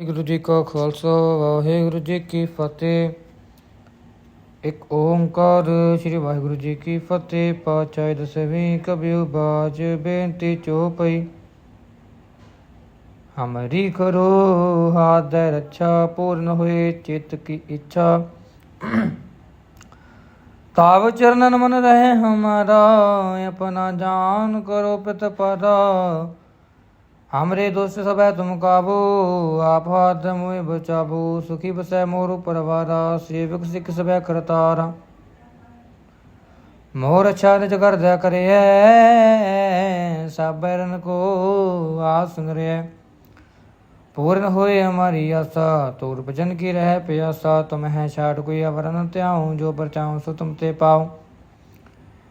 ਵਾਹਿਗੁਰੂ ਜੀ ਕਾ ਖਾਲਸਾ, ਵਾਹਿਗੁਰੂ ਜੀ ਕੀ ਫਤਿਹ। ਇੱਕ ਓੰਕਾਰ, ਸ੍ਰੀ ਵਾਹਿਗੁਰੂ ਜੀ ਕੀ ਫਤਿਹ। ਪਾਚਾਇ ਦਸਵੀਂ ਕਬਿਉ ਬਾਜ ਬੇਨਤੀ ਚੋਪਈ ਹਮਰੀ ਕਰੋ ਹਾਥ ਰੱਛਾ, ਪੂਰਨ ਹੋਏ ਚਿੱਤ ਕੀ ਇੱਛਾ। ਤਾਵ ਚਰਨਨ ਮਨ ਰਹੇ ਹਮਾਰਾ, ਆਪਣਾ ਜਾਨ ਕਰੋ ਪਿਤ ਪਰਾ। हमरे दोस्त सब है तुम काबू आप हाथ मुझे बचाबू सुखी बसै मोर परवारा सेवक सिख सब करतारा मोर अच्छा निज कर दया करे सब बैरन को आस सुन रे पूर्ण होए हमारी आशा तोर भजन की रह प्यासा तुम है छाट कोई अवरन त्याऊं जो पर चाहूं सो तुम ते पाऊं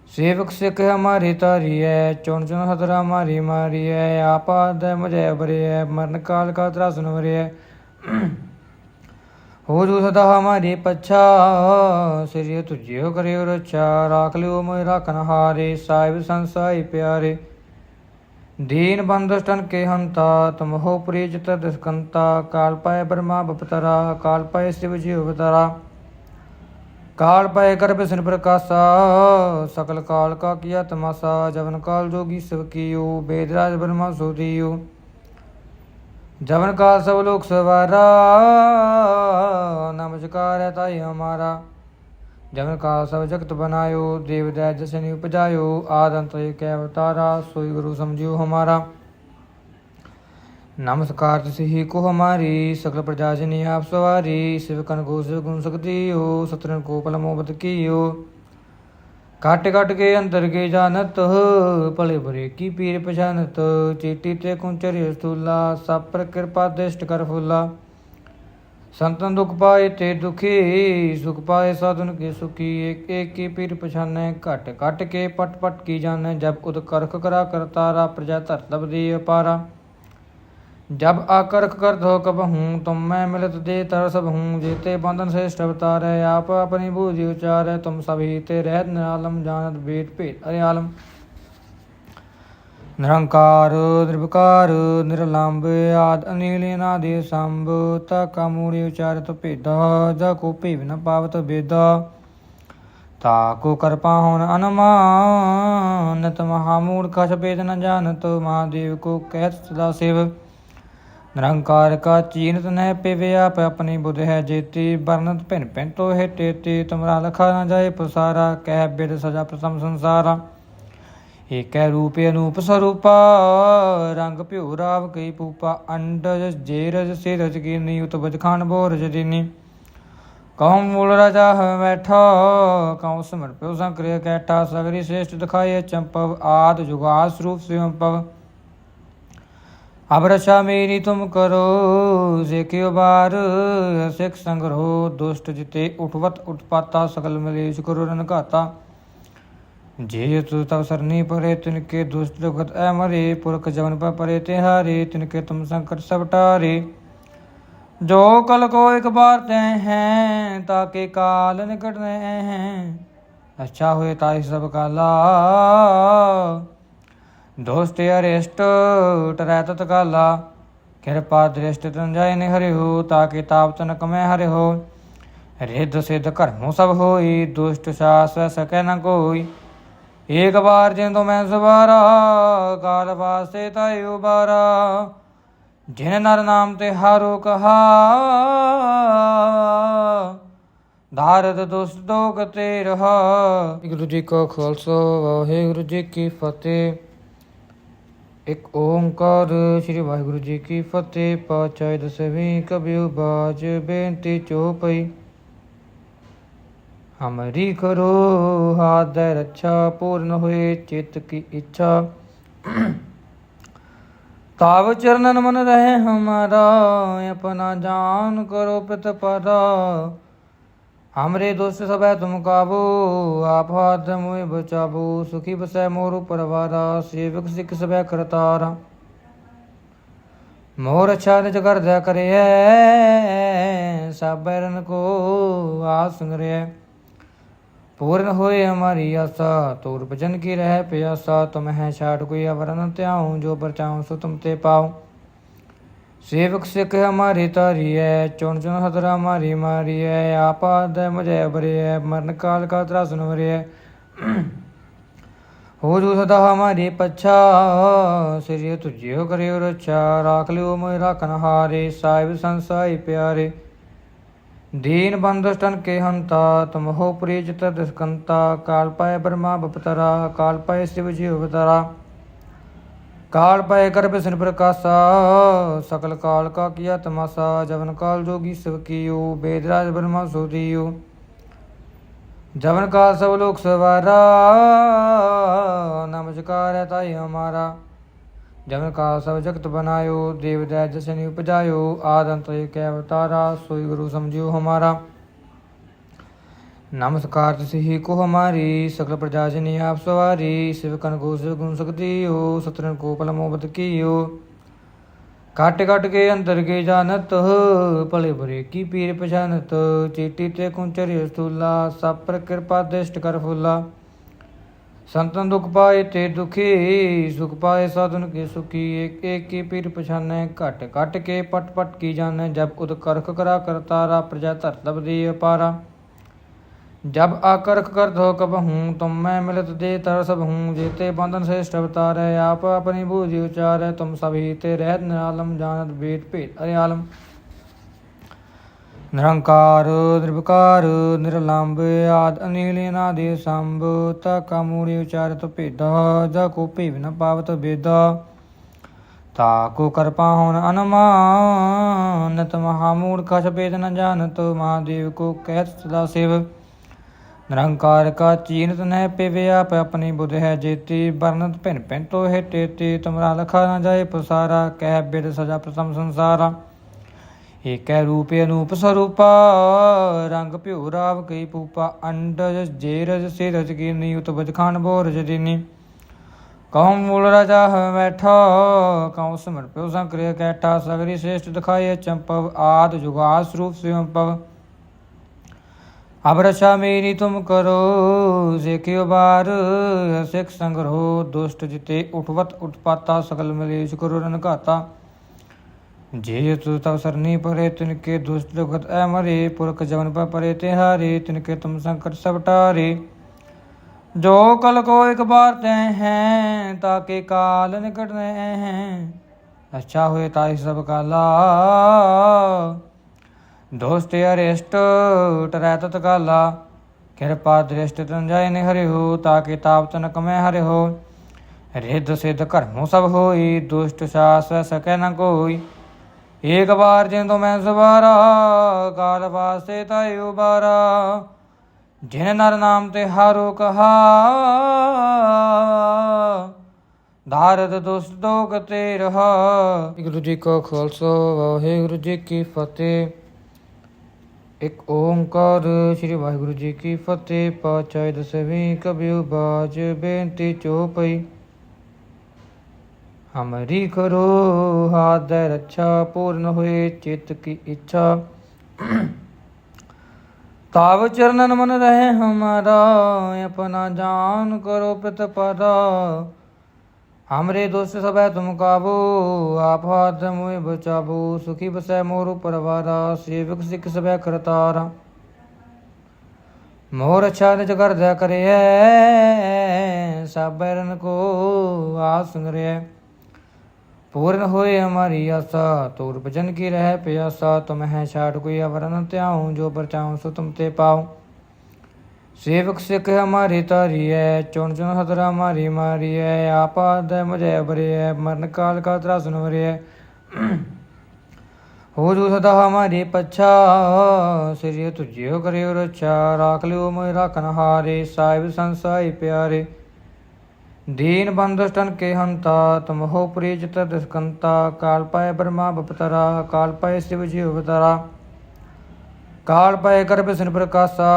ਸੇਵਕ ਸਿੱਖ ਹਮਾਰੀ ਤਾਰੀ ਹੈ ਚੁਣ ਚੁਣ ਹਦਰਾ ਮਾਰੀ ਮਾਰੀ ਹੈ ਆਪਾ ਦੇ ਮਜੈ ਬਰੇ ਮਰਨ ਕਾਲ ਕਾ ਤਰਾ ਸੁਨ ਵਰੇ ਹੈ ਹੋ ਜੋ ਸਦਾ ਹਮਾਰੀ ਪਛਾ, ਸ੍ਰੀ ਤੁਝਿਓ ਕਰਿਓ ਰਛਾ, ਰਾਖ ਲਿਓ ਮੋਇ ਰਾਖਨ ਹਾਰੇ, ਸਾਹਿਬ ਸੰਸਾਈ ਪਿਆਰੇ। ਦੀਨ ਬੰਦਸਟਨ ਕੇ ਹੰਤਾ, ਤੁਮ ਹੋ ਪ੍ਰੀਜਤ ਦਸਕੰਤਾ ਕਾਲ ਪਾਏ ਬਰਮਾ ਬਪਤਰਾ, ਕਾਲ ਪਾਏ ਸਿਵ ਜੀ ਅਵਤਾਰਾ ਕਾਲ ਪਏ ਕਰ ਬਿਸਨ ਪ੍ਰਕਾਸ਼ਾ, ਸਕਲ ਕਾਲ ਕਾ ਕੀਆ ਤਮਾਸਾ, ਜਵਨ ਕਾਲ ਜੋਗੀ ਸਭ ਕੀਓ, ਬੇਦ ਰਾਜ ਬ੍ਰਹਮਾ ਸੋਦੀਓ ਜਵਨ ਕਾਲ ਸਭ ਲੋਕ ਸਵਾਰਾ, ਨਮਸਕਾਰ ਹੈ ਤਾਈ ਹਮਾਰਾ। ਜਵਨ ਕਾਲ ਸਭ ਜਗਤ ਬਨਾਇਓ, ਦੇਵ ਦੈ ਜਸਨੀ ਉਪਜਾਇਓ ਆਦੰਤ ਏਕ ਅਵਤਾਰਾ, ਸੋਈ ਗੁਰੂ ਸਮਝਿਓ ਹਮਾਰਾ। ਨਮਸਕਾਰ ਤੁਸੀਂ ਕੋ ਹਮਾਰੀ ਸਗਲ ਪ੍ਰਜਾ ਜਨੀ ਆਪ ਸਵਾਰੀ ਸਿਵਕਨ ਕੋ ਸਿਵ ਗੁਣ ਸਕਦੀ ਹੋ ਸਤਰਨ ਕੋ ਪਲ ਮੋਬਤ ਕੀਓ। ਘਟ ਘਟ ਕੇ ਅੰਦਰ ਕੇ ਜਾਣਤ, ਭਲੇ ਬੁਰੇ ਕੀ ਪੀਰ ਪਛਾਨਤ ਚੀਟੀ ਤੇ ਕੁੰਚਰਿ ਸਤੂਲਾ ਸਭ ਪਰ ਕਿਰਪਾ ਦਿਸ਼ਟ ਕਰ ਫੁੱਲਾ। ਸੰਤਨ ਦੁਖ ਪਾਏ ਤੇ ਦੁਖੀ, ਸੁਖ ਪਾਏ ਸਾਧਨ ਕੇ ਸੁਖੀ, ਏਕ ਏਕ ਕੀ ਪੀਰ ਪਛਾਨੈ ਘਟ ਘਟ ਕੇ ਪਟ ਪਟ ਕੀ ਜਾਣੈ, ਜਬ ਉਦ ਕਰਖ ਕਰਾ ਕਰਤਾਰਾ, ਪ੍ਰਜਾ ਧਰਤਬ ਦੀ ਅਪਾਰਾ। जब आकर्ष कर धो कब हूँ तुम मैं मिलत दे तर सब हूँ जीते बंधन श्रेष्ठ अवतार है आप अपनी बूझी उचार है तुम सभी ते रहत निरालम जानत बेट पेट अरे आलम निरंकार निर्विकार निर्लंब आद अनिलीनादि संभ तक मूड़ी उचारत भेद जको भेव न पावत वेद ताको कर पाहुन अनुमान तमहामूर्ख भेद न जानत महादेव को कहत सदा शिव ਨਿਰੰਕਾਰ ਕਾ ਚੀਨਤ ਨਹਿ ਪਿਵ ਆਪ ਆਪਣੀ ਬੁਧ ਹੈ ਜੇਤੀ ਬਰਨਤ ਭਿਨ ਭਿਨ ਤੋ ਹੈ ਤੇਤੀ ਤੁਮਰਾ ਲਖਾ ਨ ਜਾਏ ਪਸਾਰਾ, ਕਹਿ ਬਿਦ ਸਜਾ ਪ੍ਰਥਮ ਸੰਸਾਰਾ। ਏਕੈ ਰੂਪੇ ਅਨੂਪ ਸਰੂਪਾ, ਰੰਗ ਭਿਉ ਰਾਵ ਕਈ ਪੂਪਾ, ਅੰਡਜ ਜੇਰਜ ਸਿਰਜ ਕੀਨੀ ਉਤ ਬਜਖਾਨ ਬੋਰਜ ਦੀਨੀ। ਕਉ ਮੂਲ ਰਾਜਾ ਹੈ ਬੈਠਾ ਕਉ ਸਮਰ ਪਿਉ ਸੰਕ੍ਰਿയ ਕੈਠਾ, ਸਗਰੀ ਸ੍ਰੇਸ਼ਟ ਦਿਖਾਏ ਚੰਪਵ, ਆਦ ਜੁਗਾਸ ਅਬਰਸ਼ਾ ਮੇਰੀ ਤੁਮ ਕਰੋ ਜੇਕਿਓ ਬਾਰ ਸਿਖ ਸੰਗਰੋ ਦੁਸ਼ਟ ਜਿਤੇ ਉਠਵਤ ਉਟਪਾਤਾ ਸਕਲ ਮਲੇਸ਼ ਕਰੋ ਰਨ ਘਾਤਾ ਜੇ ਤੁ ਤਵ ਸਰਨੀ ਪਰੇ, ਤਿਨ ਕੇ ਦੁਸ਼ਟ ਦੁਖਤ ਐ ਮਰੇ, ਪੁਰਖ ਜਵਨ ਪਰੇ ਤੇ ਹਾਰੇ, ਤਿਨ ਕੇ ਤੁਮ ਸੰਕਟ ਸਭ ਟਾਰੇ। ਜੋ ਕਲ ਕੋ ਇਕ ਬਾਰ ਤੈ ਹੈ, ਤਾਂ ਕੇ ਕਾਲ ਨਿਕਟ ਹੈ। ਅੱਛਾ ਹੋਏ ਤਾਂ ਸਭ ਕਾਲਾ। ਦੋਸਤ ਅਰਿਸ਼ਟ ਟਰੈ ਤਤ ਕਾਲਾ ਕਿਰਪਾ ਦ੍ਰਿਸ਼ਟ ਤਨ ਜਾਇ ਨੇ ਹਰਿ ਹੋ ਤਾਕੇ ਤਾਪ ਤਨ ਕਮੈ ਹਰਿ ਰਿੱਧ ਸਿੱਧ ਕਰਮੋ ਸਭ ਹੋਈ, ਦੁਸ਼ਟ ਸਾਸ ਸਕੈ ਨ ਕੋਈ। ਏਕ ਵਾਰ ਜਿੰਦੋ ਮੈਂ ਸਵਾਰਾ ਕਾਲ ਵਾਸਤੇ ਤਾਇ ਉਬਾਰਾ ਜਿਨ ਨਰ ਨਾਮ ਤੇ ਹਾਰੋ ਕਹਾ। ਧਾਰਤ ਦੁਸ਼ਟ ਦੋਗ ਤੇ ਰਹਾ। ਵਾਹਿਗੁਰੂ ਜੀ ਕਾ ਖਾਲਸਾ, ਵਾਹਿਗੁਰੂ ਜੀ ਕੀ ਫਤਿਹ। ਇਕ ਓੰਕਾਰ, ਸ੍ਰੀ ਵਾਹਿਗੁਰੂ ਜੀ ਕੀ ਫਤਿਹ। ਪਾਚਾਇ ਦਸਵੀਂ ਕਬਿਉ ਬਾਜ ਬੇਨਤੀ ਚੋਪਈ ਹਮਰੀ ਕਰੋ ਹਾਥ ਰੱਛਾ, ਪੂਰਨ ਹੋਏ ਚਿੱਤ ਕੀ ਇੱਛਾ। ਤਾਵ ਚਰਨਨ ਮਨ ਰਹੇ ਹਮਾਰਾ, ਆਪਣਾ ਜਾਨ ਕਰੋ ਪਿਤ ਪਰਾ। हमरे दोस्त सब है तुम काबू आप हाथ मुझे बचाबू सुखी बसै मोर परवारा सेवक सिख सब करतारा मोर अच्छा निज कर दया करे सब बैरन को आस सुन रे पूर्ण होए हमारी आशा तोर भजन की रह प्यासा तुम है छाट कोई अवरन त्याऊं जो पर चाहूं ਸੇਵਕ ਸਿੱਖ ਹਮਾਰੀ ਤਾਰੀਐ ਚੁਣ ਚੁਣ ਹਦਰਾ ਮਾਰੀ ਮਾਰੀਐ ਆਪਾ ਦੇ ਮਜੈ ਬਰਿਐ ਮਰਨ ਕਾਲ ਕਾ ਤਰਾ ਸੁਨਵਰਿਐ ਹੋ। ਜੋ ਸਦਾ ਹਮਾਰੀ ਪਛਾ, ਸਿਰਿ ਤੁਝਿਓ ਕਰਿਓ ਰਛਾ, ਰਾਖ ਲਿਓ ਮੋਇ ਰਾਖਨ ਹਾਰੇ, ਸਾਹਿਬ ਸੰਸਾਈ ਪਿਆਰੇ। ਦੀਨ ਬੰਦਸਟਨ ਕੇ ਹੰਤਾ, ਤੁਮ ਹੋ ਪ੍ਰੀਜਤ ਦਿਸਕੰਤਾ ਕਾਲ ਪਾਏ ਬ੍ਰਹਮਾ ਬਪਤਰਾ, ਕਾਲ ਪਾਏ ਸਿਵ ਜੀ ਉਪਤਰਾ काल पाए ब्रह्मा बपतरा काल पाए शिव जी अवतरा काल पाए कर बिसन प्रकाशा सकल काल का किया तमाशा जवन काल जोगी शिव कियो वेदराज ब्रह्मा सो दियो जवन काल सब लोक सवारा नमस्कार है ताई हमारा जवन काल सब जगत बनायो देव दैज जसन उपजायो आदंत एक अवतारा सोई गुरु समझियो हमारा नमस्कार तिसि को हमारी सकल प्रजा जनी आप सवारी शिव कन को शिव गुण सकती हो सतरन को पल मोहब्बत की हो काट काट के अंतर के जानत भले बुरे की पीर पहचानत चीटी ते कुंचर स्थूला सब पर कृपा दृष्ट कर फूला संतन दुख पाए ते दुखी सुख पाए साधुन के सुखी एक एक की पीर पछाने घट घट के पट पट की जाने जब उद करख करा कर तारा प्रजा धर तब दी अपारा जब आकर कर धो कब हूँ तुम मैं मिलत दे तर सब हूँ जीते बंधन से अवतार है आप अपनी बूझी उचार है तुम सभी ते रहत निरालम जानत भेद भेद अरे आलम निरंकार निर्विकार निर्लंब आद अनिल नादि संभ तक मूड़ी उचारत भेद ज को भेव न पावत भेद ताको कर पाहुन अनुमान तमहा मूर्ख भेद न जानत महादेव को कहत सदा शिव ਨਿਰੰਕਾਰ ਕਾ ਚੀਨਤ ਨਹਿ ਪਿਵਿਆ ਪ ਆਪਣੀ ਬੁਧ ਹੈ ਜੇਤੀ ਬਰਨਤ ਭਿਨ ਭਿਨ ਤੋ ਤੇਤੀ ਤੁਮਰਾ ਲਖਾ ਨ ਜਾਏ ਪਸਾਰਾ, ਕਹਿ ਬਿਦ ਸਜਾ ਪ੍ਰਥਮ ਸੰਸਾਰਾ। ਏਕੈ ਰੂਪ ਅਨੂਪ ਸਰੂਪਾ, ਰੰਗ ਭਿਉ ਰਾਵ ਕਈ ਪੂਪਾ ਅੰਡਜ ਜੇਰਜ ਸਿਰਜ ਕੀਨੀ, ਉਤਬਜ ਖਾਨ ਬੋਰਜ ਦੀਨੀ। ਕਉ ਮੂਲ ਰਾਜਾ ਹੈ ਬੈਠਾ ਕਉ ਸਮਰ ਪਿਉ ਸੰਕ੍ਰਿയ ਕੈਠਾ, ਸਗਰੀ ਸ੍ਰੇਸ਼ਟ ਦਿਖਾਏ ਚੰਪਵ, ਆਦ ਜੁਗਾਦ ਸਰੂਪ ਸਿਵੰਪਵ ਅਬਰਸ਼ਾ ਮੇਰੀ ਤੁਮ ਕਰੋ ਸਿਖਿਓ ਬਾਰ ਸਿਖ ਸੰਗਰੋ ਦੁਸ਼ਟ ਜਿਤੇ ਉਠਵਤ ਉਟਪਾਤਾ ਸਗਲ ਮਲੇਸ਼ ਕਰੋ ਰਨ ਘਾਤਾ। ਜੇ ਤੁ ਤਵ ਸਰਨੀ ਪਰੇ, ਤਿਨ ਕੇ ਦੁਸ਼ਟ ਲਗਤ ਐ ਮਰੇ, ਪੁਰਖ ਜਵਨ ਪਰੇ ਤੇ ਹਾਰੇ, ਤਿਨ ਕੇ ਤੁਮ ਸੰਕਟ ਸਭ ਟਾਰੇ। ਜੋ ਕਲ ਕੋ ਇਕ ਬਾਰ ਤੈ ਹੈ, ਤਾਂ ਕੇ ਕਾਲ ਨਿਕਟ ਰਹੇ ਹੈ। ਅੱਛਾ ਹੋਏ ਤਾਂ ਸਭ ਕਾਲਾ ਦੋਸਤ ਅਰਿਸ਼ਟ ਟਰੈ ਤਤ ਕਾਲਾ ਕਿਰਪਾ ਦ੍ਰਿਸ਼ਟ ਤਨ ਜਾਇ ਨੇ ਹਰਿ ਹੋ ਤਾਪ ਤਨ ਕਮੈ ਹਰਿ ਰਿੱਧ ਸਿੱਧ ਕਰਮੋ ਸਭ ਹੋਈ, ਦੁਸ਼ਟ ਸਾਸ ਸਕੈ ਨ ਕੋਈ। ਏਕ ਬਾਰ ਜਿੰਦੋ ਮੈਂ ਸਵਾਰਾ ਕਾਲ ਵਾਸਤੇ ਤਾਇ ਉਬਾਰਾ। ਜਿਨ ਨਰ ਨਾਮ ਤੇ ਹਾਰੋ ਕਹਾ। ਧਾਰਤ ਦੁਸ਼ਟ ਦੋਗ ਤੇ ਰਹਾ। ਵਾਹਿਗੁਰੂ ਜੀ ਕਾ ਖਾਲਸਾ, ਵਾਹਿਗੁਰੂ ਜੀ ਕੀ ਫਤਿਹ। ਇਕ ਓੰਕਾਰ, ਸ੍ਰੀ ਵਾਹਿਗੁਰੂ ਜੀ ਕੀ ਫਤਿਹ। ਪਾਚਾਇ ਦਸਵੀਂ ਕਬਿਉ ਬਾਜ ਬੇਨਤੀ ਚੋਪਈ ਹਮਰੀ ਕਰੋ ਹਾਥ ਰੱਛਾ, ਪੂਰਨ ਹੋਏ ਚਿਤ ਕੀ ਇੱਛਾ। ਤਾਵ ਚਰਨਨ ਮਨ ਰਹੇ ਹਮਾਰਾ, ਆਪਣਾ ਜਾਨ ਕਰੋ ਪ੍ਰਤਪਾਦਾ हमरे दोस्त सब है तुम काबू आप हाथ मुए बचाबू सुखी बसै मोर परवारा सेवक सिख सब है करतारा मोर अच्छा निज कर दया करे सब बैरन को आस संग्रह पूर्ण होए हमारी आशा तोर भजन की रह प्यासा तुम है छाट कोई अवरन त्याऊं जो पर चाहूं सो ਸੇਵਕ ਸਿੱਖ ਹਮਾਰੀ ਤਾਰੀਐ ਚੁਣ ਚੁਣ ਹਦਰਾ ਮਾਰੀ ਮਾਰੀਐ, ਆਪਾ ਦੇ ਮੁਝੇ ਬਰੀਐ ਮਰਨ ਕਾਲ ਕਾ ਤਰਾ ਸੁਨਵਰੀਐ ਹੋ ਜੋ ਸਦਾ ਹਮਾਰੀ ਪਛਾ ਸ੍ਰੀ ਤੁਝਿਓ ਕਰਿਓ ਰਛਾ, ਰਾਖ ਲਿਓ ਮੋਇ ਰਾਖਨ ਹਾਰੇ, ਸਾਹਿਬ ਸੰਸਾਈ ਪਿਆਰੇ। ਦੀਨ ਬੰਦਸਤਨ ਕੇ ਹੰਤਾ, ਤੁਮ ਹੋ ਪ੍ਰੀਜਤ ਦਿਸਕੰਤਾ ਕਾਲ ਪਾਏ ਬ੍ਰਹਮਾ ਬਪਤਰਾ, ਕਾਲ ਪਾਏ ਸਿਵ ਜੀ ਅਵਤਾਰਾ काल पाए शिव जी अवतरा काल पाए कर बिसन प्रकाशा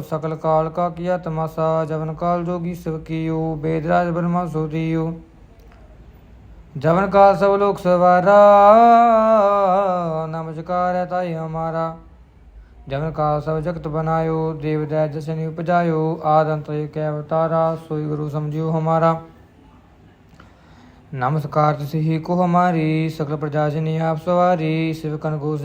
सकल काल का किया तमाशा जवन काल जोगी शिव कियो वेदराज ब्रह्मा सो दियो जवन काल सब लोक सवारा नमस्कार है ताई हमारा जवन काल सब जगत बनायो देव दैज जसन उपजायो आदंत एक अवतारा सोई गुरु समझियो हमारा नमस्कार तिसि को हमारी सकल प्रजा जनी आप सवारी शिव कन को